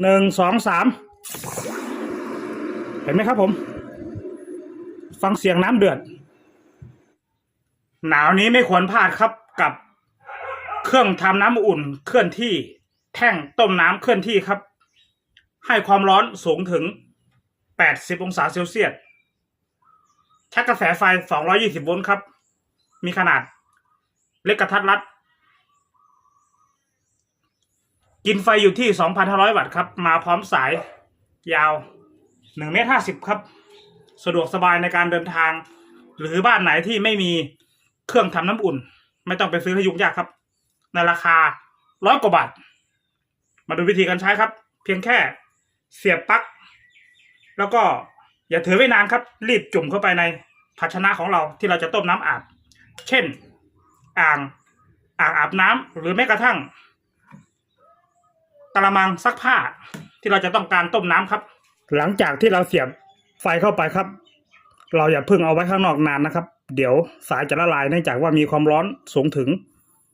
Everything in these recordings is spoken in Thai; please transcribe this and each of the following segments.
หนึ่งสองสามเห็นไหมครับผม ฟังเสียงน้ำเดือด หนาวนี้ไม่ควรพลาดครับกับเครื่องทำน้ำอุ่นเคลื่อนที่แท่งต้มน้ำเคลื่อนที่ครับ ให้ความร้อนสูงถึง 80 องศาเซลเซียสชักกระแสไฟ 220 โวลต์ครับ มีขนาดเล็กกระทัดรัด กินไฟอยู่ที่ 2,500 วัตต์ครับ มาพร้อมสายยาว1เมตร50 ครับ สะดวกสบายในการเดินทาง หรือบ้านไหนที่ไม่มีเครื่องทำน้ำอุ่น ไม่ต้องไปซื้อให้ยุ่งยากครับ ในราคาร้อยกว่าบาท มาดูวิธีการใช้ครับ เพียงแค่เสียบปลั๊ก แล้วก็อย่าถือไว้นานครับ รีบจุ่มเข้าไปในภาชนะของเราที่เราจะต้มน้ำอาบ เช่น อ่าง อ่างอาบน้ำหรือแม้กระทั่ง กระมังซักผ้า ที่เราจะต้องการต้มน้ำครับ หลังจากที่เราเสียบไฟเข้าไปครับ เราอย่าเพิ่งเอาไว้ข้างนอกนานนะครับ เดี๋ยวสายจะละลายเนื่องจากว่ามีความร้อนสูงถึง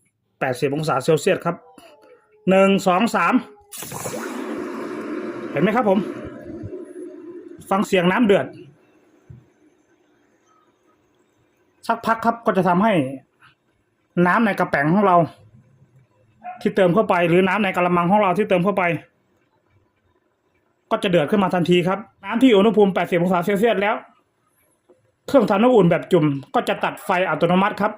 80 องศาเซลเซียสครับหนึ่งสองสามเห็นไหมครับผม ฟังเสียงน้ำเดือด สักพักครับก็จะทำให้น้ำในกระแป๋งของเรา ที่เติมเข้าไป หรือน้ำในกระมังของเราที่เติมเข้าไป ก็จะเดือดขึ้นมาทันทีครับ น้ำที่อุณหภูมิ 80 องศาเซลเซียสแล้ว เครื่องทำน้ำอุ่นแบบจุ่ม ก็จะตัดไฟอัตโนมัติครับ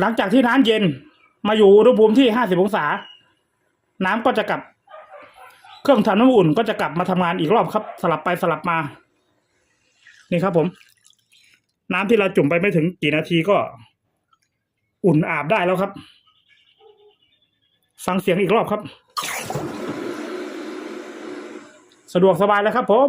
หลังจากที่น้ำเย็นมาอยู่อุณหภูมิที่ 50 องศา น้ำก็จะกลับ เครื่องทำน้ำอุ่นก็จะกลับมาทำงานอีกรอบครับ สลับไปสลับมา นี่ครับผม น้ำที่เราจุ่มไปไม่ถึงกี่นาทีก็ อุ่นอาบได้แล้วครับ ฟังเสียงอีกรอบครับ สะดวกสบายแล้วครับผม